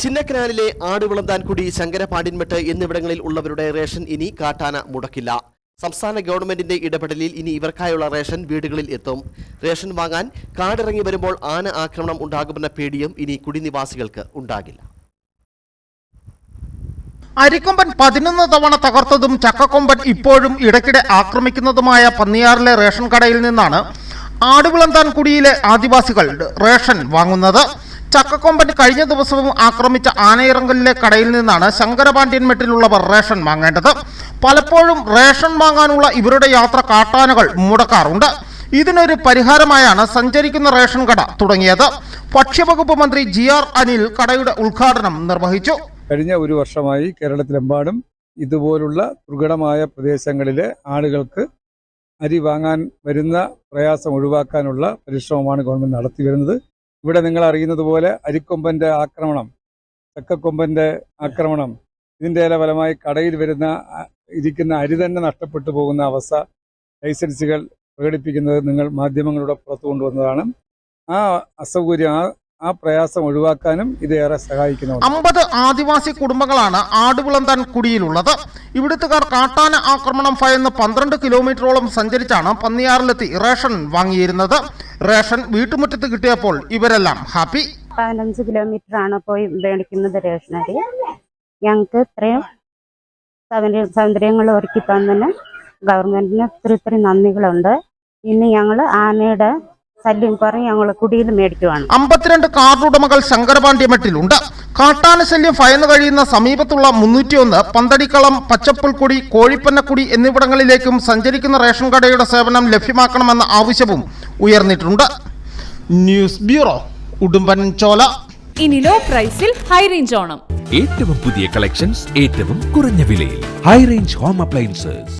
ചിന്നക്കനാലിലെ ആടുവിളന്താൻകുടി ശങ്കരപാടിൻമെട്ട് എന്നിവിടങ്ങളിൽ ഉള്ളവരുടെ റേഷൻ ഇനി കാട്ടാന മുടക്കില്ല. സംസ്ഥാന ഗവൺമെന്റിന്റെ ഇടപെടലിൽ ഇനി ഇവർക്കായുള്ള റേഷൻ വീടുകളിൽ എത്തും. റേഷൻ വാങ്ങാൻ കാടിറങ്ങി വരുമ്പോൾ ആന ആക്രമണം ഉണ്ടാകുമെന്ന പേടിയും ഇനി കുടിനിവാസികൾക്ക് ഉണ്ടാകില്ല. അരിക്കൊമ്പൻ പതിനൊന്ന് തവണ തകർത്തതും ചക്കക്കൊമ്പൻ ഇപ്പോഴും ഇടയ്ക്കിടെ ആക്രമിക്കുന്നതുമായ പന്നിയാറിലെ റേഷൻ കടയിൽ നിന്നാണ് ആടുവിളന്താൻ കുടിയിലെ ആദിവാസികൾ റേഷൻ വാങ്ങുന്നത്. ചക്കക്കൊമ്പൻ കഴിഞ്ഞ ദിവസവും ആക്രമിച്ച ആനയിറങ്കലിലെ കടയിൽ നിന്നാണ് ശങ്കരപാണ്ഡ്യൻമെട്ടിലുള്ളവർ റേഷൻ വാങ്ങേണ്ടത്. പലപ്പോഴും റേഷൻ വാങ്ങാനുള്ള ഇവരുടെ യാത്ര കാട്ടാനകൾ മുടക്കാറുണ്ട്. ഇതിനൊരു പരിഹാരമായാണ് സഞ്ചരിക്കുന്ന റേഷൻ കട തുടങ്ങിയത്. ഭക്ഷ്യവകുപ്പ് മന്ത്രി ജി ആർ അനിൽ കടയുടെ ഉദ്ഘാടനം നിർവഹിച്ചു. കഴിഞ്ഞ ഒരു വർഷമായി കേരളത്തിലെമ്പാടും ഇതുപോലുള്ള ദുർഘടമായ പ്രദേശങ്ങളിലെ ആളുകൾക്ക് അരി വാങ്ങാൻ വരുന്ന പ്രയാസം ഒഴിവാക്കാനുള്ള പരിശ്രമമാണ് ഗവൺമെന്റ് നടത്തി വരുന്നത് ഇവിടെ നിങ്ങൾ അറിയുന്നത് പോലെ അരിക്കൊമ്പന്റെ ആക്രമണം ചക്കക്കൊമ്പന്റെ ആക്രമണം ഇതിന്റെ ഫലമായി കടയിൽ വരുന്ന ഇരിക്കുന്ന അരി തന്നെ നഷ്ടപ്പെട്ടു പോകുന്ന അവസ്ഥ ലൈസൻസുകൾ പ്രകടിപ്പിക്കുന്നത് നിങ്ങൾ മാധ്യമങ്ങളുടെ പുറത്തു കൊണ്ടുവന്നതാണ് ആ അസൗകര്യം ആ ആ പ്രയാസം ഒഴിവാക്കാനും ഇത് ഏറെ സഹായിക്കുന്നു അമ്പത് ആദിവാസി കുടുംബങ്ങളാണ് ആടുവിളന്താൻ കുടിയിലുള്ളത്. ഇവിടുത്തുകാർ കാട്ടാന ആക്രമണം ഭയന്ന് പന്ത്രണ്ട് കിലോമീറ്ററോളം സഞ്ചരിച്ചാണ് പന്നിയാറിലെത്തി റേഷൻ വാങ്ങിയിരുന്നത്. റേഷൻ വീട്ടുമുറ്റത്ത് കിട്ടിയപ്പോൾ ഇവരെല്ലാം ഹാപ്പി. പതിനഞ്ച് കിലോമീറ്റർ ആണ് പോയി മേടിക്കുന്നത് റേഷനരി ഞങ്ങൾക്ക് ഇത്രയും സൗന്ദര്യങ്ങൾ ഒരുക്കി തന്നതിന് ഗവൺമെന്റിന് ഒത്തിരി ഒത്തിരി നന്ദികളുണ്ട്. ഇനി ഞങ്ങൾ ആനയുടെ ശല്യം കുറഞ്ഞ് ഞങ്ങൾ കുടിയിൽ മേടിക്കുവാണ്. അമ്പത്തിരണ്ട് കാർഡുടമകൾ ശങ്കരപാണ്ഡ്യമട്ടിലുണ്ട് കാട്ടാന ശല്യം ഭയന്നു കഴിയുന്ന സമീപത്തുള്ള മുന്നൂറ്റിയൊന്ന് പന്തടിക്കളം പച്ചപ്പുൽക്കുടി കോഴിപ്പന്നക്കുടി എന്നിവിടങ്ങളിലേക്കും സഞ്ചരിക്കുന്ന റേഷൻ കടയുടെ സേവനം ലഭ്യമാക്കണമെന്ന ആവശ്യവും ഉയർന്നിട്ടുണ്ട്. ന്യൂസ് ബ്യൂറോ ഉടുമ്പൻചോല ഇനി ലോ പ്രൈസിൽ ഹൈ റേഞ്ച് ഓണം. ഏറ്റവും പുതിയ കളക്ഷൻസ് ഏറ്റവും കുറഞ്ഞ വിലയിൽ. High range home appliances